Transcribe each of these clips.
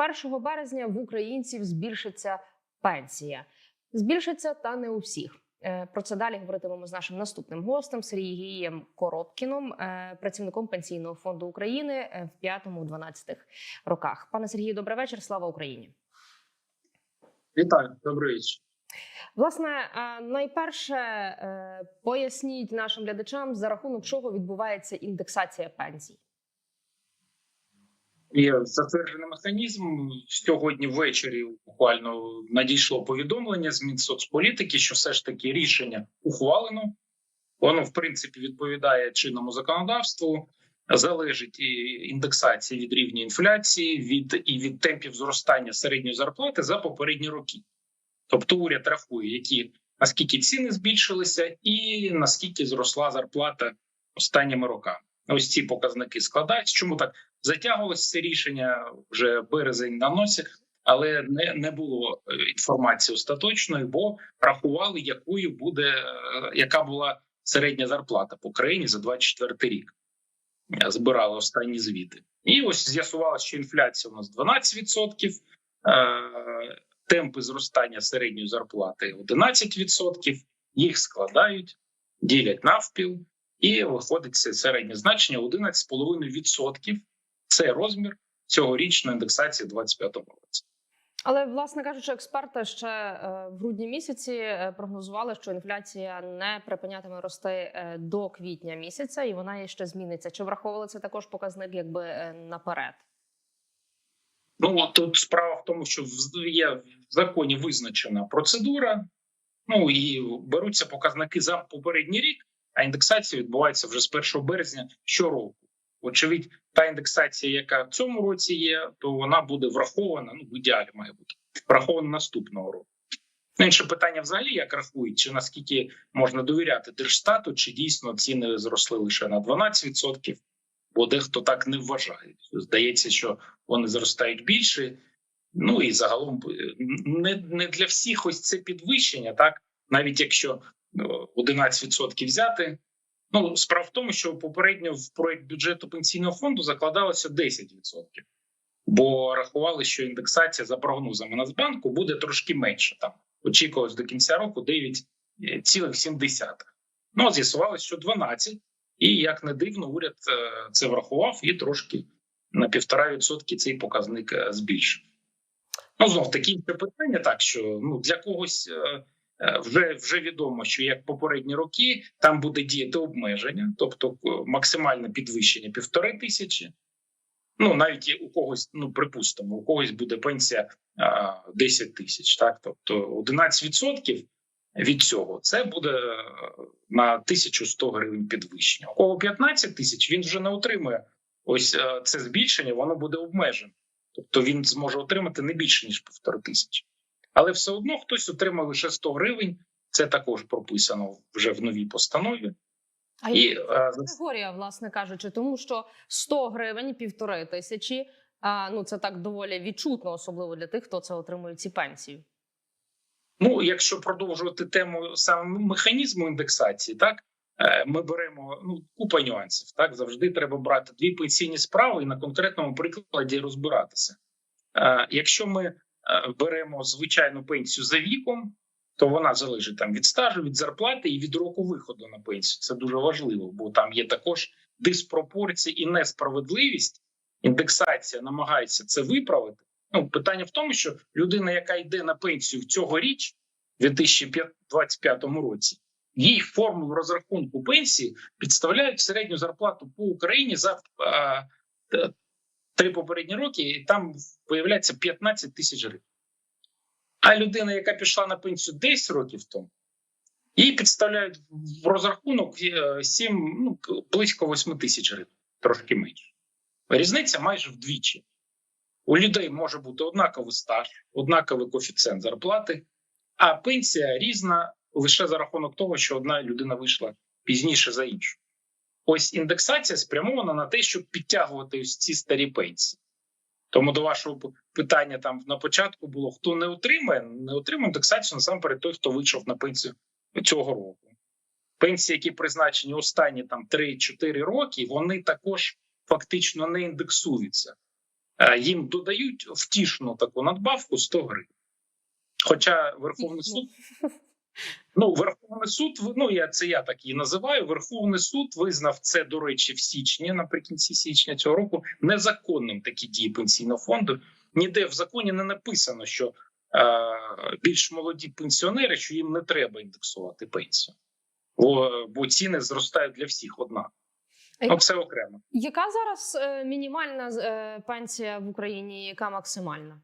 1 березня в українців збільшиться пенсія. Збільшиться та не у всіх. Е, Про це далі говоритимемо з нашим наступним гостем Сергієм Коробкіном, е, працівником пенсійного фонду України е, в 5-12 роках. Пане Сергію, добрий вечір. Слава Україні. Вітаю, добрий вечір. Власне, найперше поясніть нашим глядачам за рахунок чого відбувається індексація пенсій. Є затверджений механізм. Сьогодні ввечері буквально надійшло повідомлення з Мінсоцполітики, що все ж таки рішення ухвалено. Воно, в принципі, відповідає чинному законодавству, залежить і індексація від рівня інфляції, від і від темпів зростання середньої зарплати за попередні роки. Тобто, уряд рахує, які наскільки ціни збільшилися, і наскільки зросла зарплата останніми роками. Ось ці показники складаються. Чому так затягувалося це рішення вже березень на носі, але не, не було е, інформації остаточної, бо рахували, якою буде е, яка була середня зарплата по країні за 24 рік. Збирали останні звіти, і ось з'ясувалося, що інфляція у нас 12%, е, темпи зростання середньої зарплати 11%, їх складають, ділять навпіл. І виходить середнє значення 11,5%. Це розмір цьогорічної індексації в 2025 році. Але, власне кажучи, експерти ще е, в грудні місяці е, прогнозували, що інфляція не припинятиме рости е, до квітня місяця, і вона ще зміниться. Чи враховували це також показник, якби наперед? Ну тут справа в тому, що є в законі визначена процедура. Ну і беруться показники за попередній рік, а індексація відбувається вже з 1 березня щороку. Очевидь, та індексація, яка в цьому році є, то вона буде врахована. Ну в ідеалі має бути врахована наступного року. Інше питання взагалі, як рахують, чи наскільки можна довіряти Держстату, чи дійсно ціни зросли лише на 12%, бо дехто так не вважає. Здається, що вони зростають більше. Ну і загалом е, не, не для всіх ось це підвищення, так навіть якщо ну, 11% взяти. Ну, справа в тому, що попередньо в проект бюджету пенсійного фонду закладалося 10%, бо рахували, що індексація за прогнозами Нацбанку буде трошки менше. Там очікувалось до кінця року 9,7. Ну а з'ясувалось, що 12%. І як не дивно, уряд е, це врахував і трошки на півтора відсотки цей показник е, збільшив. Ну знов такі питання, так що ну для когось е, вже вже відомо, що як попередні роки там буде діяти обмеження, тобто е, максимальне підвищення півтори тисячі. Ну навіть у когось, ну припустимо, у когось буде пенсія а, 10 тисяч, так тобто 11% від цього це буде е, на 1100 гривень підвищення. У кого 15 тисяч він вже не отримує ось е, це збільшення, воно буде обмежене. Тобто він зможе отримати не більше ніж півтори тисячі, але все одно хтось отримає лише 100 гривень. Це також прописано вже в новій постанові. А І е, категорія, власне кажучи, тому що 100 гривень, півтори тисячі. А, ну це так доволі відчутно, особливо для тих, хто це отримує ці пенсії. Ну, якщо продовжувати тему саме механізму індексації, так е, ми беремо ну купа нюансів. Так завжди треба брати дві пенсійні справи і на конкретному прикладі розбиратися. Е, Якщо ми беремо звичайну пенсію за віком, то вона залежить там від стажу, від зарплати і від року виходу на пенсію. Це дуже важливо, бо там є також диспропорції і несправедливість. Індексація намагається це виправити. Ну, питання в тому, що людина, яка йде на пенсію цьогоріч, у 2025 році, їй формулу розрахунку пенсії підставляють середню зарплату по Україні за а, три попередні роки, і там виявляється 15 тисяч гривень. А людина, яка пішла на пенсію 10 років тому, їй підставляють в розрахунок 7, ну, близько 8 тисяч гривень, трошки менше. Різниця майже вдвічі. У людей може бути однаковий стаж, однаковий коефіцієнт зарплати, а пенсія різна лише за рахунок того, що одна людина вийшла пізніше за іншу. Ось індексація спрямована на те, щоб підтягувати ось ці старі пенсії. Тому до вашого питання там на початку було: хто не отримає, не отримує індексацію насамперед той, хто вийшов на пенсію цього року. Пенсії, які призначені останні там 3-4 роки, вони також фактично не індексуються. е, їм додають втішну таку надбавку 100 гривень. Хоча Верховний суд Ну, Верховний суд, ну я це я так її називаю. Верховний суд визнав це, до речі, в січні, наприкінці січня цього року, незаконним такі дії пенсійного фонду. Ніде в законі не написано, що е, більш молоді пенсіонери, що їм не треба індексувати пенсію, бо, бо ціни зростають для всіх одна. Ну, це окремо. Яка зараз е, мінімальна е, пенсія в Україні? Яка максимальна?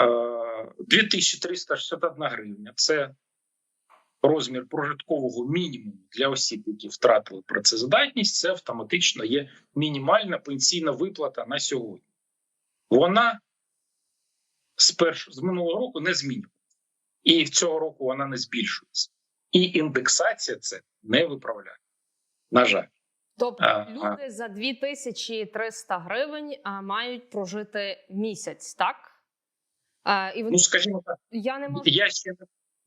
Е, 2361 гривня. Це розмір прожиткового мінімуму для осіб, які втратили працездатність. Це автоматично є мінімальна пенсійна виплата на сьогодні. Вона з перш, з минулого року не змінюється. І в цього року вона не збільшується. І індексація це не виправляє. На жаль. Тобто люди за 2300 гривень мають прожити місяць, так? А, і вони, Ну, скажімо так, я не можу. Я ще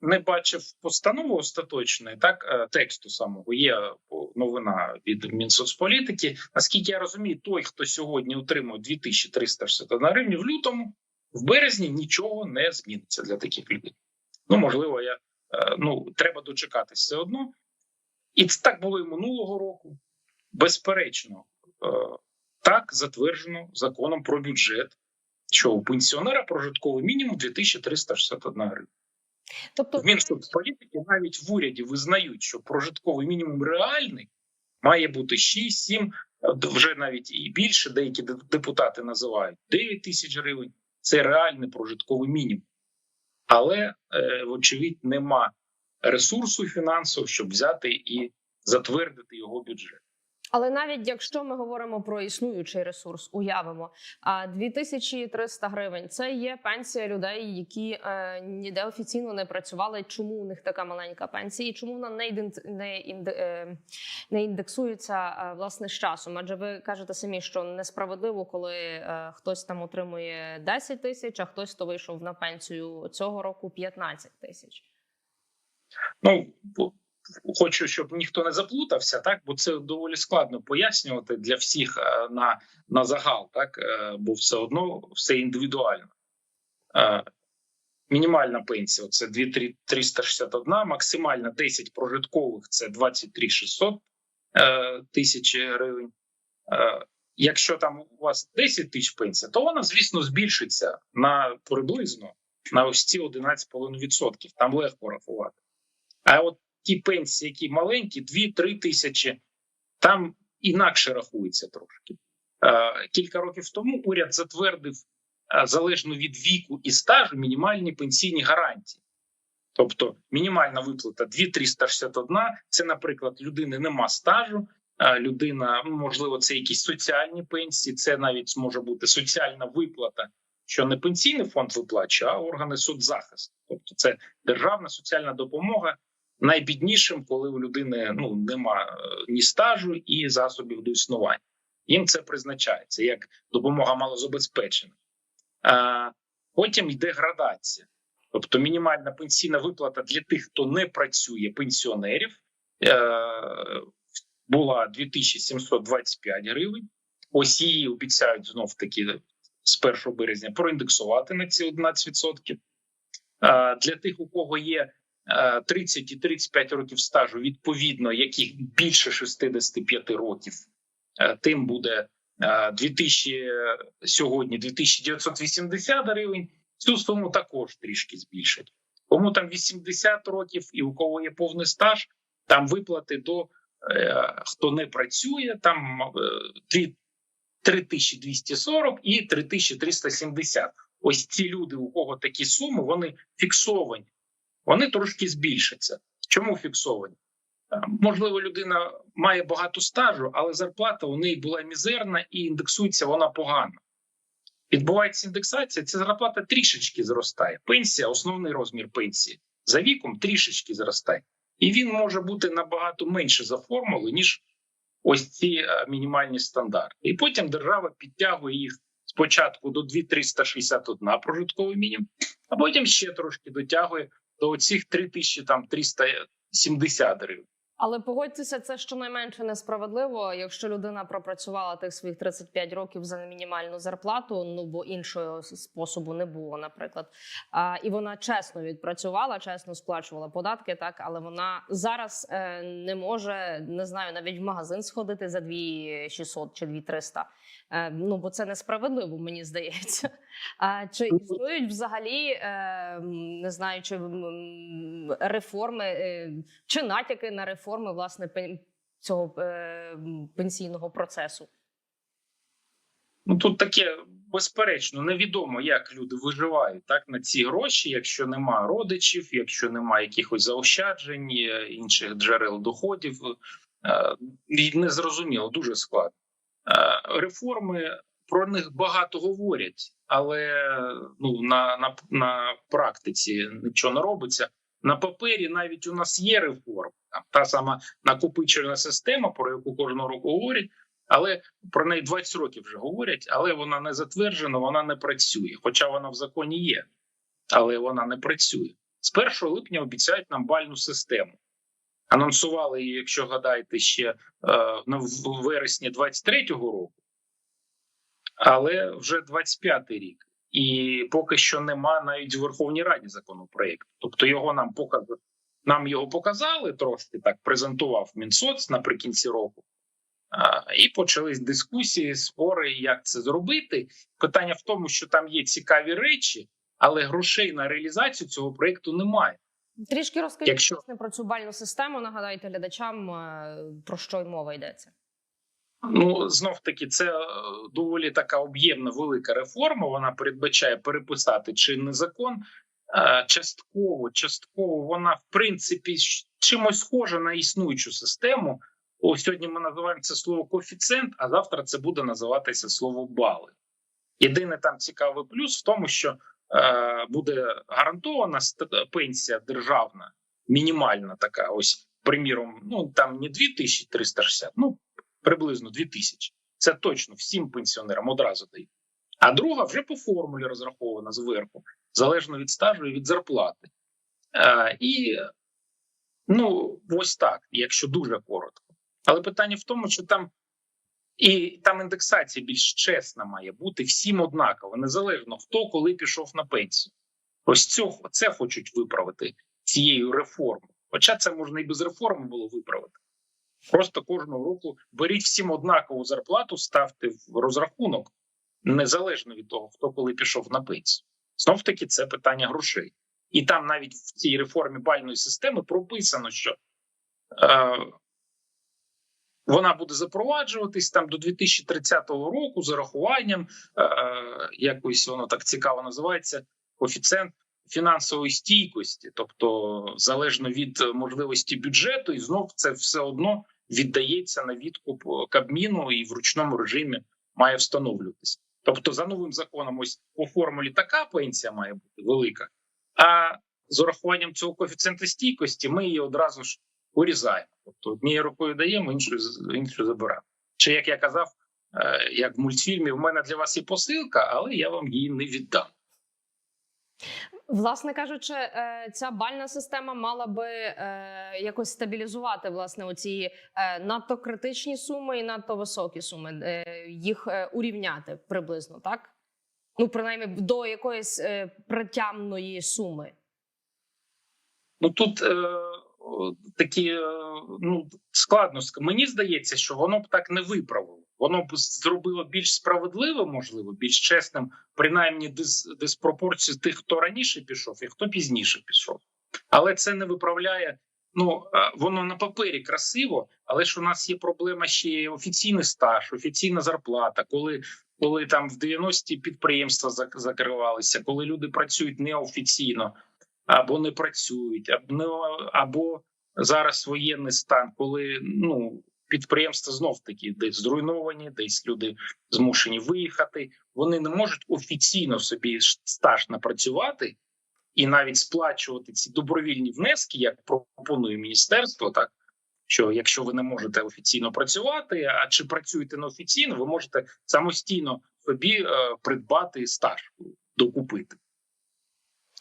не- бачив постанови остаточної, так е, тексту самого є е, новина від Мінсоцполітики. Наскільки я розумію, той, хто сьогодні отримує 2361 гривні в лютому, в березні нічого не зміниться для таких людей. Ну можливо, я е, ну треба дочекатись все одно. І це так було і минулого року. Безперечно, так затверджено законом про бюджет, що у пенсіонера прожитковий мінімум 2361 гривня. Тобто, В Мінсоцполітики навіть в уряді визнають, що прожитковий мінімум реальний має бути 6, 7, вже навіть і більше. Деякі депутати називають 9 тисяч гривень. Це реальний прожитковий мінімум. Але, е, вочевидь, нема ресурсу фінансового, щоб взяти і затвердити його бюджет. Але навіть якщо ми говоримо про існуючий ресурс, уявимо, а 2300 гривень це є пенсія людей, які е, ніде офіційно не працювали. Чому у них така маленька пенсія? І чому вона не ідент, не, інде, не індексується е, власне з часом? Адже ви кажете самі, що несправедливо, коли е, хтось там отримує 10 тисяч, а хтось хто вийшов на пенсію цього року 15 тисяч. Ну хочу, щоб ніхто не заплутався, так бо це доволі складно пояснювати для всіх е, на, на загал, так е, бо все одно все індивідуально. Е, Мінімальна пенсія це 2361, максимальна 10 прожиткових це 23 600 е, тисячі гривень. Якщо там у вас 10 тисяч пенсія, то вона, звісно, збільшиться на приблизно на ось ці 11,5%. Там легко рахувати. А от ті пенсії, які маленькі, 2-3 тисячі, там інакше рахується трошки. Е, Кілька років тому уряд затвердив е, залежно від віку і стажу мінімальні пенсійні гарантії. Тобто мінімальна виплата 2361 – це, наприклад, людини нема стажу, е, людина, ну, можливо, це якісь соціальні пенсії, це навіть може бути соціальна виплата, що не пенсійний фонд виплачує, а органи соцзахисту. Тобто, це державна соціальна допомога найбіднішим, коли у людини ну нема е, ні стажу і засобів до існування. Їм це призначається як допомога малозабезпечених. А потім йде градація, тобто мінімальна пенсійна виплата для тих, хто не працює, пенсіонерів е, була 2725 гривень. Ось її обіцяють знов таки з 1 березня проіндексувати на ці 11%. Для тих, у кого є 30 і 35 років стажу, відповідно, яких більше 65 років, е, тим буде е, 2000 сьогодні 2980 гривень. Цю суму також трішки збільшать. Кому там 80 років і у кого є повний стаж, там виплати до е, хто не працює, там е, 3240 і 3370. Ось ці люди, у кого такі суми, вони фіксовані, вони трошки збільшаться. Чому фіксовані? Е, Можливо, людина має багато стажу, але зарплата у неї була мізерна і індексується вона погано. Відбувається індексація, ця зарплата трішечки зростає. Пенсія, основний розмір пенсії за віком трішечки зростає. І він може бути набагато менше за формулою, ніж ось ці е, мінімальні стандарти. І потім держава підтягує їх спочатку до 2361 прожитковий мінімум, а потім ще трошки дотягує до оцих 3370 гривень. Але погодьтеся, це щонайменше несправедливо, якщо людина пропрацювала тих своїх 35 років за мінімальну зарплату. Ну бо іншого способу не було, наприклад. А, і вона чесно відпрацювала, чесно сплачувала податки, так але вона зараз е, не може не знаю, навіть в магазин сходити за 2600 чи 2300. Е, ну бо це несправедливо, мені здається. А чи існують взагалі е, не знаю, чи реформи е, чи натяки на реформи власне цього е, пенсійного процесу? Ну тут таке безперечно, невідомо, як люди виживають так на ці гроші, якщо немає родичів, якщо немає якихось заощаджень, інших джерел доходів. Незрозуміло, дуже складно. Реформи про них багато говорять, але ну на, на, на практиці нічого не робиться. На папері навіть у нас є реформа, та сама накопичувальна система, про яку кожного року говорять. Але про неї 20 років вже говорять, але вона не затверджена, вона не працює. Хоча вона в законі є, але вона не працює. З 1 липня обіцяють нам бальну систему. Анонсували її, якщо гадаєте, ще е, в вересні 23-го року, але вже 25-й рік. І поки що нема навіть в Верховній Раді законопроєкту. Тобто його нам показали, нам його показали трошки так, презентував Мінсоц наприкінці року. А, І почались дискусії, спори, як це зробити. Питання в тому, що там є цікаві речі, але грошей на реалізацію цього проєкту немає. Трішки розкажіть Якщо- про цю бальну систему. Нагадайте глядачам е, про що й мова йдеться. Ну знов таки, це е, доволі така об'ємна велика реформа. Вона передбачає переписати чинний закон. Е, Частково, частково вона в принципі чимось схожа на існуючу систему. О, сьогодні ми називаємо це слово коефіцієнт, а завтра це буде називатися слово бали. Єдине там цікавий плюс в тому, що е, буде гарантована пенсія державна, мінімальна така. Ось, приміром, ну там не 2360, ну приблизно 2000. Це точно всім пенсіонерам одразу дають. А друга вже по формулі розрахована зверху, залежно від стажу і від зарплати. Е, і ну, ось так, якщо дуже коротко. Але питання в тому, що там і там індексація більш чесна має бути всім однаково, незалежно хто коли пішов на пенсію. Ось цього це хочуть виправити цією реформою. Хоча це можна і без реформи було виправити. Просто кожного року беріть всім однакову зарплату, ставте в розрахунок, незалежно від того, хто коли пішов на пенсію. Знов таки, це питання грошей. І там навіть в цій реформі бальної системи прописано, що е, вона буде запроваджуватись там до 2030 року з урахуванням, е, е, якось воно так цікаво називається, коефіцієнт фінансової стійкості, тобто залежно від можливості бюджету, і знов це все одно віддається на відкуп Кабміну і в ручному режимі має встановлюватися. Тобто, за новим законом, ось по формулі така пенсія має бути велика. А з урахуванням цього коефіцієнта стійкості ми її одразу ж урізаємо. Тобто однією рукою даємо, іншою іншою забираємо. Чи як я казав, е, як в мультфільмі, в мене для вас є посилка, але я вам її не віддам. Власне кажучи, е, ця бальна система мала би е, якось стабілізувати власне оці е, надто критичні суми і надто високі суми, їх урівняти приблизно, так? Ну, принаймні, до якоїсь притямної суми. Ну тут такі е, ну складно Мені здається, що воно б так не виправило. Воно б зробило більш справедливим, можливо, більш чесним, принаймні дис, диспропорцію тих, хто раніше пішов і хто пізніше пішов. Але це не виправляє. Ну е, воно на папері красиво, але ж у нас є проблема ще й офіційний стаж, офіційна зарплата, коли. Коли там в 90-ті підприємства зак- закривалися, коли люди працюють неофіційно, або не працюють, або, або зараз воєнний стан, коли ну підприємства знов таки десь зруйновані, десь люди змушені виїхати. Вони не можуть офіційно собі стаж напрацювати і навіть сплачувати ці добровільні внески, як пропонує міністерство, так. Що якщо ви не можете офіційно працювати, а чи працюєте неофіційно, ви можете самостійно собі е, придбати стаж, докупити.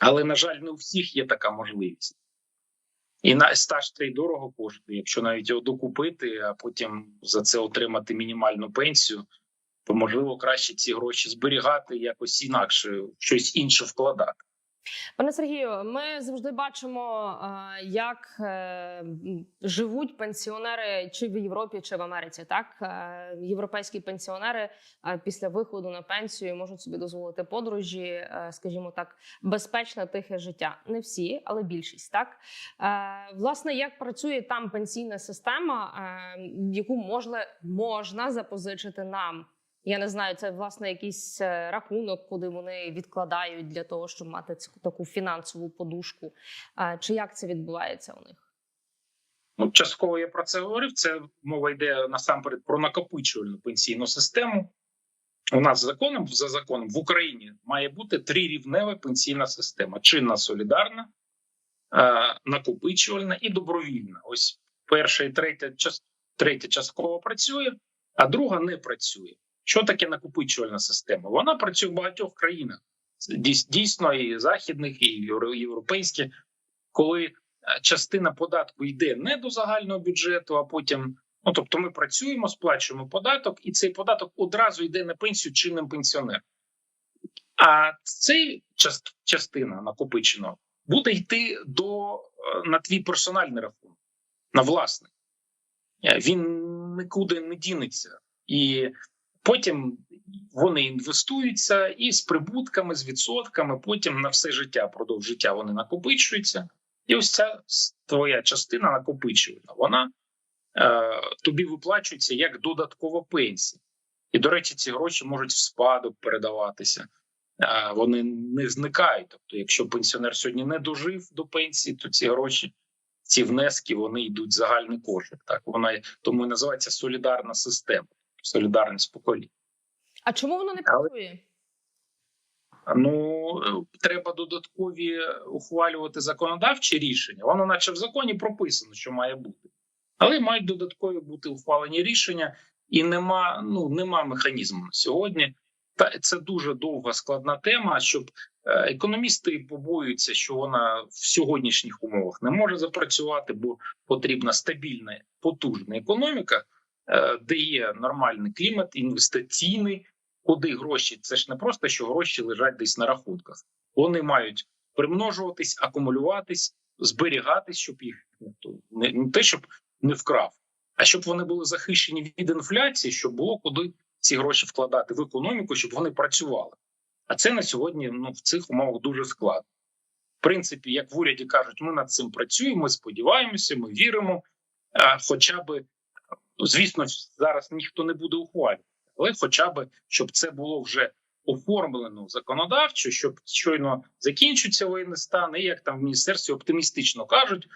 Але на жаль, не у всіх є така можливість. І на стаж цей дорого коштує. Якщо навіть його докупити, а потім за це отримати мінімальну пенсію, то можливо краще ці гроші зберігати якось інакше, щось інше вкладати. Пане Сергію, ми завжди бачимо, е, як е, живуть пенсіонери чи в Європі, чи в Америці. Так Е, європейські пенсіонери після виходу на пенсію можуть собі дозволити подорожі, скажімо так, безпечне тихе життя. Не всі, але більшість. Так власне, як працює там пенсійна система, яку можна, можна запозичити нам. Я не знаю, це власне якийсь е, рахунок, куди вони відкладають для того, щоб мати цю таку фінансову подушку. Чи як це відбувається у них? Ну, частково я про це говорив. Це мова йде насамперед про накопичувальну пенсійну систему. У нас законом за законом в Україні має бути трирівнева пенсійна система: чинна солідарна, е, накопичувальна і добровільна. Ось перша і третя час третя частково працює, а друга не працює. Що таке накопичувальна система? Вона працює в багатьох країнах. Дійсно, і західних, і євро- європейських, коли е, частина податку йде не до загального бюджету, а потім. Ну, тобто, ми працюємо, сплачуємо податок, і цей податок одразу йде на пенсію чинним пенсіонерам. А цей частина накопиченого буде йти до е, на твій персональний рахунок, на власний. Е, Він нікуди не дінеться. І потім вони інвестуються і з прибутками, з відсотками, потім на все життя, продовж життя вони накопичуються. І ось ця твоя частина накопичувальна, вона е, тобі виплачується як додаткова пенсія. І, до речі, ці гроші можуть в спадок передаватися. Е, вони не зникають. Тобто, якщо пенсіонер сьогодні не дожив до пенсії, то ці гроші, ці внески, вони йдуть в загальний кошик. Так вона тому і називається солідарна система, солідарність поколінь. А чому воно не працює? Ну треба додаткові ухвалювати законодавчі рішення. Воно, наче в законі, прописано, що має бути, але мають додаткові бути ухвалені рішення, і нема ну нема механізму на сьогодні. Та це дуже довга складна тема. Щоб е, економісти побоюються, що вона в сьогоднішніх умовах не може запрацювати, бо потрібна стабільна потужна економіка, де є нормальний клімат, інвестиційний. Куди гроші? Це ж не просто що гроші лежать десь на рахунках. Вони мають примножуватись, акумулюватись, зберігатись, щоб їх не, не те, щоб не вкрав, а щоб вони були захищені від інфляції, щоб було куди ці гроші вкладати в економіку, щоб вони працювали. А це на сьогодні ну, в цих умовах дуже складно. В принципі, як в уряді кажуть, ми над цим працюємо, ми сподіваємося, ми віримо. Хоча би, звісно, зараз ніхто не буде ухвалювати але хоча б щоб це було вже оформлено законодавчо, щоб щойно закінчиться воєнний стан, і як там в міністерстві оптимістично кажуть,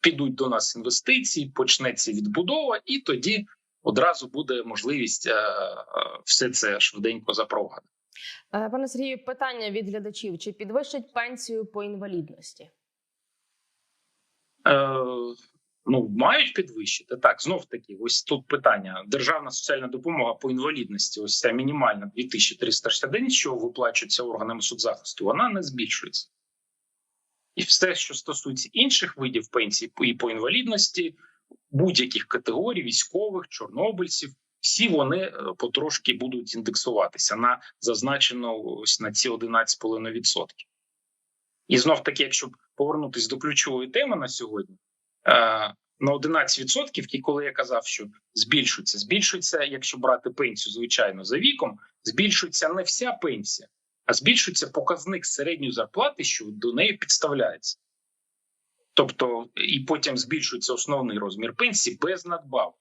підуть до нас інвестиції, почнеться відбудова, і тоді одразу буде можливість е, е, все це швиденько запровадити. Е, Пане Сергію, питання від глядачів: чи підвищать пенсію по інвалідності? Ну мають підвищити так. Знов таки, ось тут питання: державна соціальна допомога по інвалідності. Ось ця мінімальна 2361, що виплачується органами соцзахисту, вона не збільшується. І все, що стосується інших видів пенсій і по інвалідності, будь-яких категорій, військових, чорнобильців, всі вони е, потрошки будуть індексуватися на зазначено ось на ці 11,5%. І знов таки, якщо повернутися до ключової теми на сьогодні, на 11%, і коли я казав, що збільшується, збільшується, якщо брати пенсію, звичайно, за віком, збільшується не вся пенсія, а збільшується показник середньої зарплати, що до неї підставляється. Тобто, і потім збільшується основний розмір пенсії без надбавок.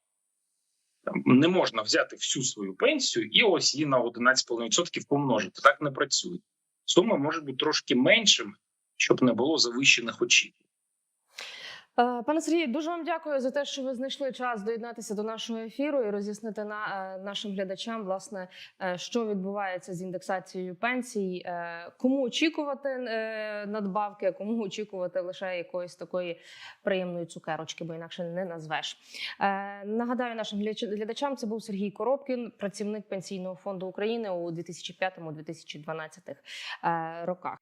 Не можна взяти всю свою пенсію і ось її на 11,5% помножити. Так не працює. Суми можуть бути трошки меншими, щоб не було завищених очікувань. Е, Пане Сергію, дуже вам дякую за те, що ви знайшли час доєднатися до нашого ефіру і роз'яснити на е, нашим глядачам, власне, е, що відбувається з індексацією пенсій, кому очікувати надбавки, кому очікувати лише якоїсь такої приємної цукерочки, бо інакше не назвеш. Нагадаю нашим глядач- глядачам, це був Сергій Коробкін, працівник пенсійного фонду України у 2005-2012 е, роках.